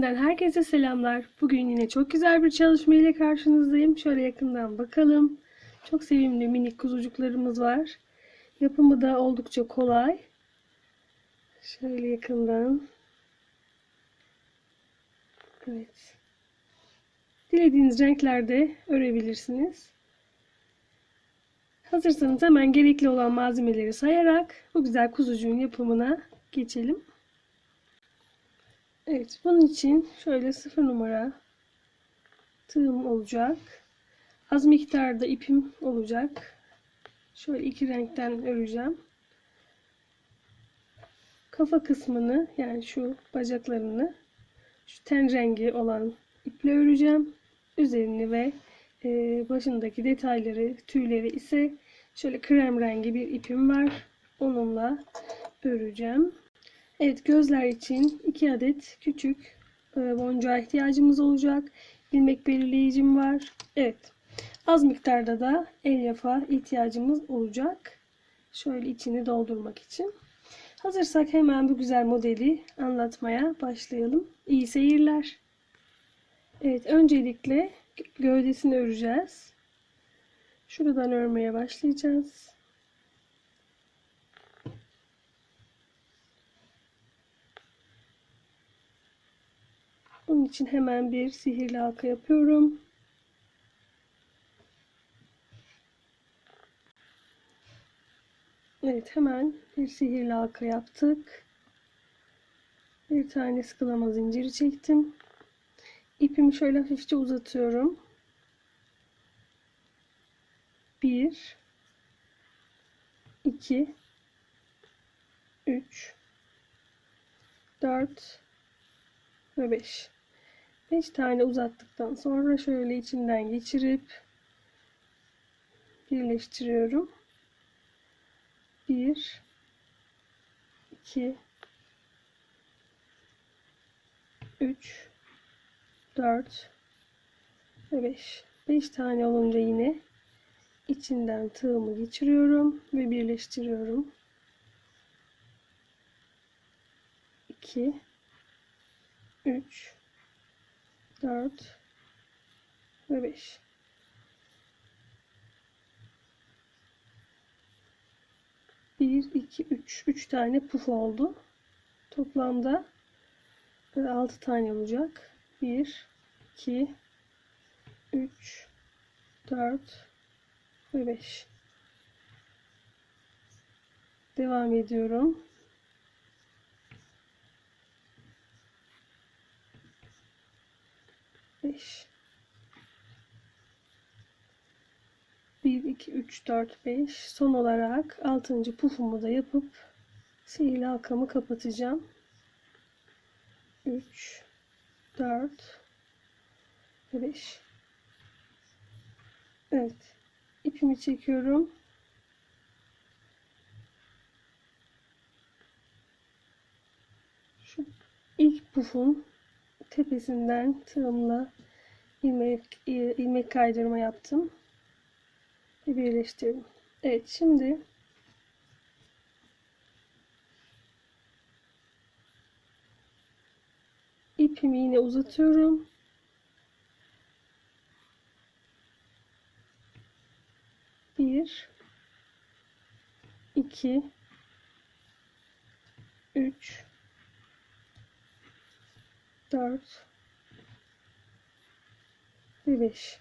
Sepetinden herkese selamlar. Bugün yine çok güzel bir çalışma ile karşınızdayım. Şöyle yakından bakalım. Çok sevimli minik kuzucuklarımız var. Yapımı da oldukça kolay. Şöyle yakından. Evet. Dilediğiniz renklerde örebilirsiniz. Hazırsanız hemen gerekli olan malzemeleri sayarak bu güzel kuzucuğun yapımına geçelim. Evet, bunun için şöyle sıfır numara tığım olacak. Az miktarda ipim olacak. Şöyle iki renkten öreceğim. Kafa kısmını yani şu bacaklarını şu ten rengi olan iple öreceğim. Üzerini ve e, başındaki detayları, tüyleri ise şöyle krem rengi bir ipim var. Onunla öreceğim. Evet gözler için 2 adet küçük e, boncuğa ihtiyacımız olacak. İlmek belirleyicim var. Evet. Az miktarda da elyaf'a ihtiyacımız olacak. Şöyle içini doldurmak için. Hazırsak hemen bu güzel modeli anlatmaya başlayalım. İyi seyirler. Evet öncelikle gövdesini öreceğiz. Şuradan örmeye başlayacağız. Bunun için hemen bir sihirli halka yapıyorum. Evet hemen bir sihirli halka yaptık. Bir tane sıkılama zinciri çektim. İpimi şöyle hafifçe uzatıyorum. Bir, iki, üç, dört ve beş. 5 tane uzattıktan sonra şöyle içinden geçirip birleştiriyorum. 1 2 3 4 ve 5. 5 tane olunca yine içinden tığımı geçiriyorum ve birleştiriyorum. 2 3 4 ve 5. Bir, iki, üç. Üç tane puf oldu. Toplamda altı tane olacak. Bir, iki, üç, dört ve beş. Devam ediyorum. 5 1 2 3 4 5 son olarak 6. pufumu da yapıp sihirli halkamı kapatacağım. 3 4 5 Evet ipimi çekiyorum. Şu ilk pufun tepesinden tığımla ilmek, ilmek kaydırma yaptım. Ve birleştirdim. Evet şimdi ipimi yine uzatıyorum. Bir, iki, üç, 4 ve 5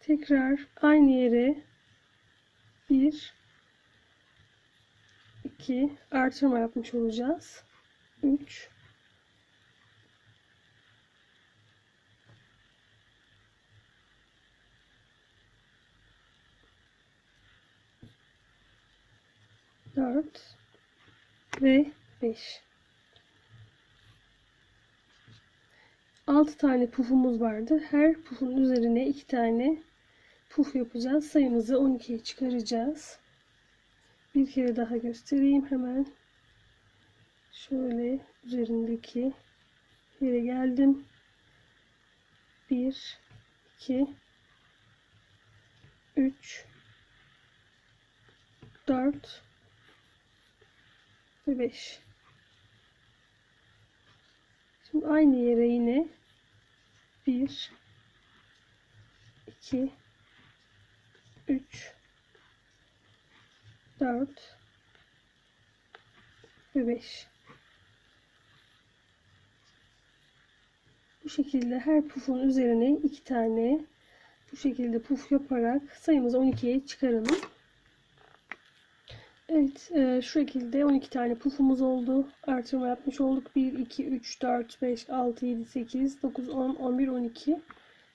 tekrar aynı yere 1 2 artırma yapmış olacağız. 3 4 ve 5. 6 tane pufumuz vardı. Her pufun üzerine 2 tane puf yapacağız. Sayımızı 12'ye çıkaracağız. Bir kere daha göstereyim hemen. Şöyle üzerindeki yere geldim. 1 2 3 4 ve 5. Şimdi aynı yere yine 1 2 3 4 ve 5. Bu şekilde her pufun üzerine iki tane bu şekilde puf yaparak sayımızı 12'ye çıkaralım. Evet, e, şu şekilde 12 tane pufumuz oldu. Artırma yapmış olduk. 1, 2, 3, 4, 5, 6, 7, 8, 9, 10, 11, 12.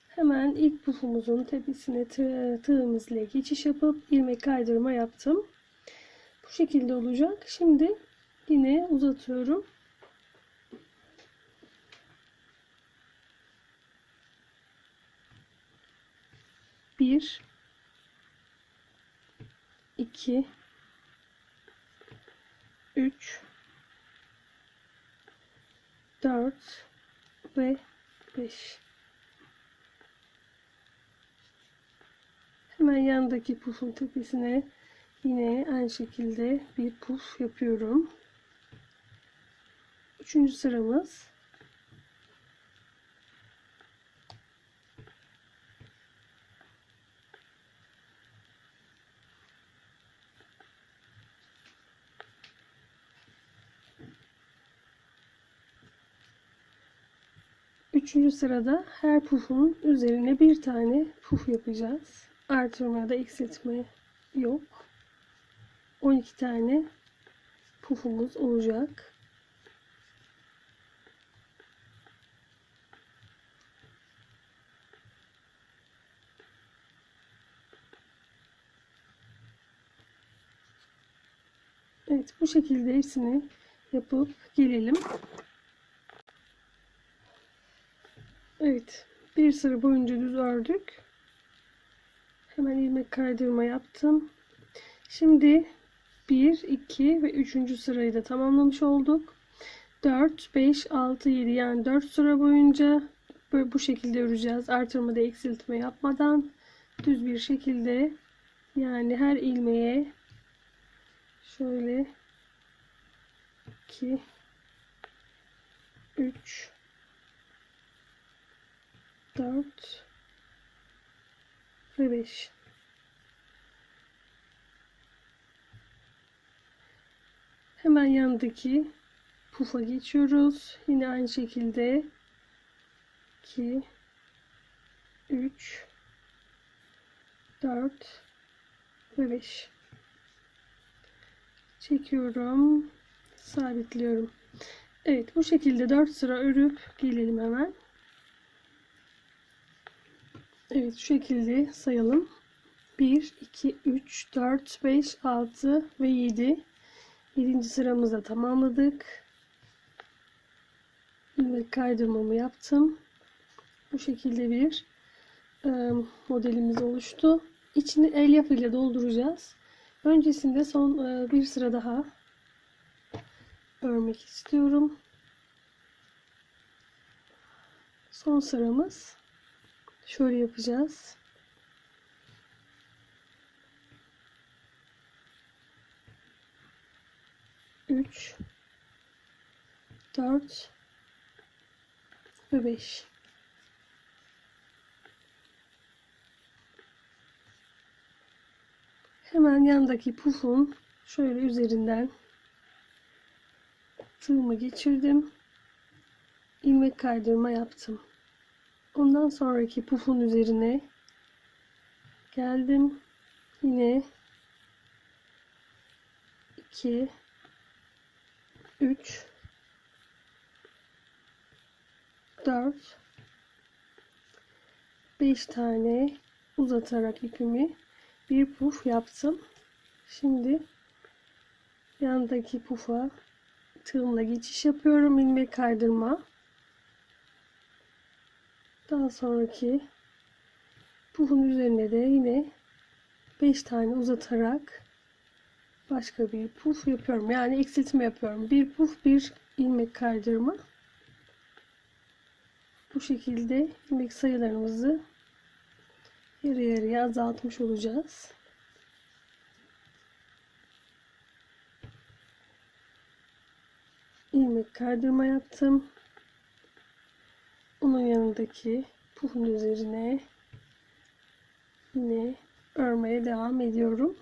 Hemen ilk pufumuzun tepesine tığ, tığımızla geçiş yapıp ilmek kaydırma yaptım. Bu şekilde olacak. Şimdi yine uzatıyorum. Bir, iki, üç, dört ve beş. Hemen yandaki pufun tepesine yine aynı şekilde bir puf yapıyorum. Üçüncü sıramız Üçüncü sırada her pufun üzerine bir tane puf yapacağız. Artırma ya da eksiltme yok. 12 tane pufumuz olacak. Evet bu şekilde hepsini yapıp gelelim. Evet bir sıra boyunca düz ördük. Hemen ilmek kaydırma yaptım. Şimdi 1, 2 ve 3. sırayı da tamamlamış olduk. 4, 5, 6, 7 yani 4 sıra boyunca böyle bu şekilde öreceğiz. Artırma da eksiltme yapmadan düz bir şekilde yani her ilmeğe şöyle 2 3 4 ve 5 hemen yanındaki pufa geçiyoruz. Yine aynı şekilde 2 3 4 ve 5 çekiyorum. Sabitliyorum. Evet bu şekilde 4 sıra örüp gelelim hemen Evet şu şekilde sayalım. 1, 2, 3, 4, 5, 6 ve 7. 7. sıramızda tamamladık. İlmek kaydırmamı yaptım. Bu şekilde bir e, modelimiz oluştu. İçini elyaf ile dolduracağız. Öncesinde son e, bir sıra daha örmek istiyorum. Son sıramız Şöyle yapacağız. Üç, dört ve beş. Hemen yandaki pufun şöyle üzerinden tığımı geçirdim. ilmek kaydırma yaptım. Ondan sonraki pufun üzerine geldim. Yine 2 3 4 5 tane uzatarak ipimi bir puf yaptım. Şimdi yandaki pufa tığımla geçiş yapıyorum. ilmek kaydırma. Daha sonraki pufun üzerine de yine 5 tane uzatarak başka bir puf yapıyorum. Yani eksiltme yapıyorum. Bir puf, bir ilmek kaydırma. Bu şekilde ilmek sayılarımızı yarı yarıya azaltmış olacağız. ilmek kaydırma yaptım. Onun yanındaki pufun üzerine yine örmeye devam ediyorum.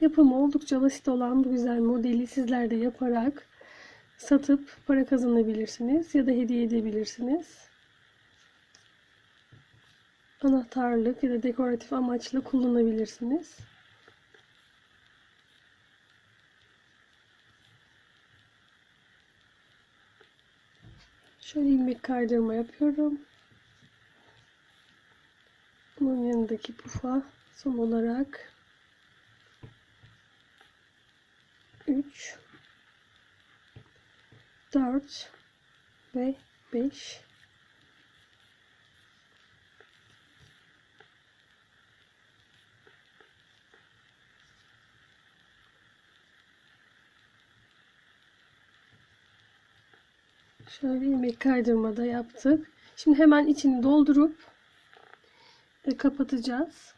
Yapımı oldukça basit olan bu güzel modeli sizler de yaparak satıp para kazanabilirsiniz ya da hediye edebilirsiniz. Anahtarlık ya da dekoratif amaçla kullanabilirsiniz. Şöyle ilmek kaydırma yapıyorum. Bunun yanındaki pufa son olarak 3 4 ve 5 Şöyle ilmek kaydırmada yaptık. Şimdi hemen içini doldurup kapatacağız.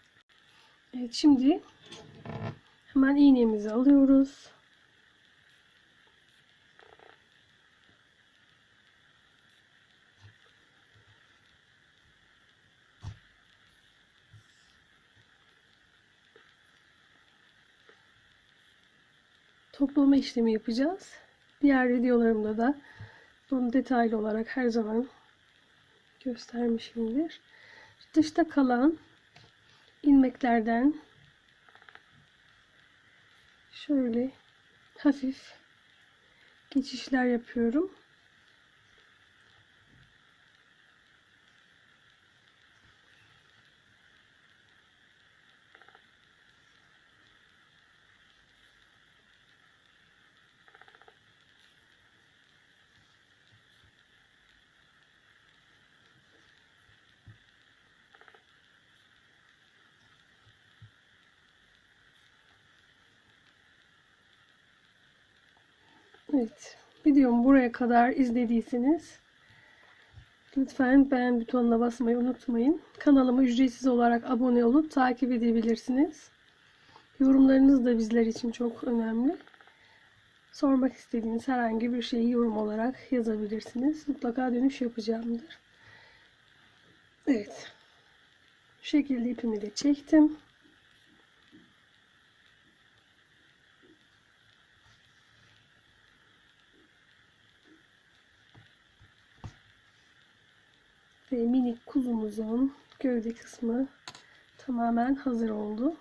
Evet şimdi hemen iğnemizi alıyoruz. Toplama işlemi yapacağız. Diğer videolarımda da bunu detaylı olarak her zaman göstermişimdir. Dışta kalan ilmeklerden şöyle hafif geçişler yapıyorum. Evet. Videomu buraya kadar izlediyseniz lütfen beğen butonuna basmayı unutmayın. Kanalıma ücretsiz olarak abone olup takip edebilirsiniz. Yorumlarınız da bizler için çok önemli. Sormak istediğiniz herhangi bir şeyi yorum olarak yazabilirsiniz. Mutlaka dönüş yapacağımdır. Evet. Bu şekilde ipimi de çektim. Ve minik kuzumuzun gövde kısmı tamamen hazır oldu.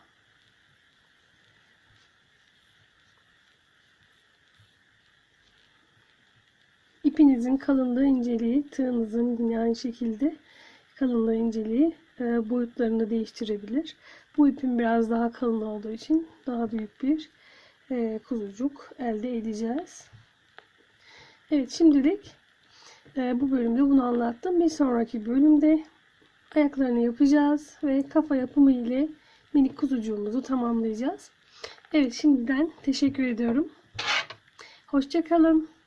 İpinizin kalınlığı inceliği, tığınızın yine aynı şekilde kalınlığı inceliği e, boyutlarını değiştirebilir. Bu ipin biraz daha kalın olduğu için daha büyük bir e, kuzucuk elde edeceğiz. Evet şimdilik bu bölümde bunu anlattım. Bir sonraki bölümde ayaklarını yapacağız ve kafa yapımı ile minik kuzucuğumuzu tamamlayacağız. Evet şimdiden teşekkür ediyorum. Hoşçakalın.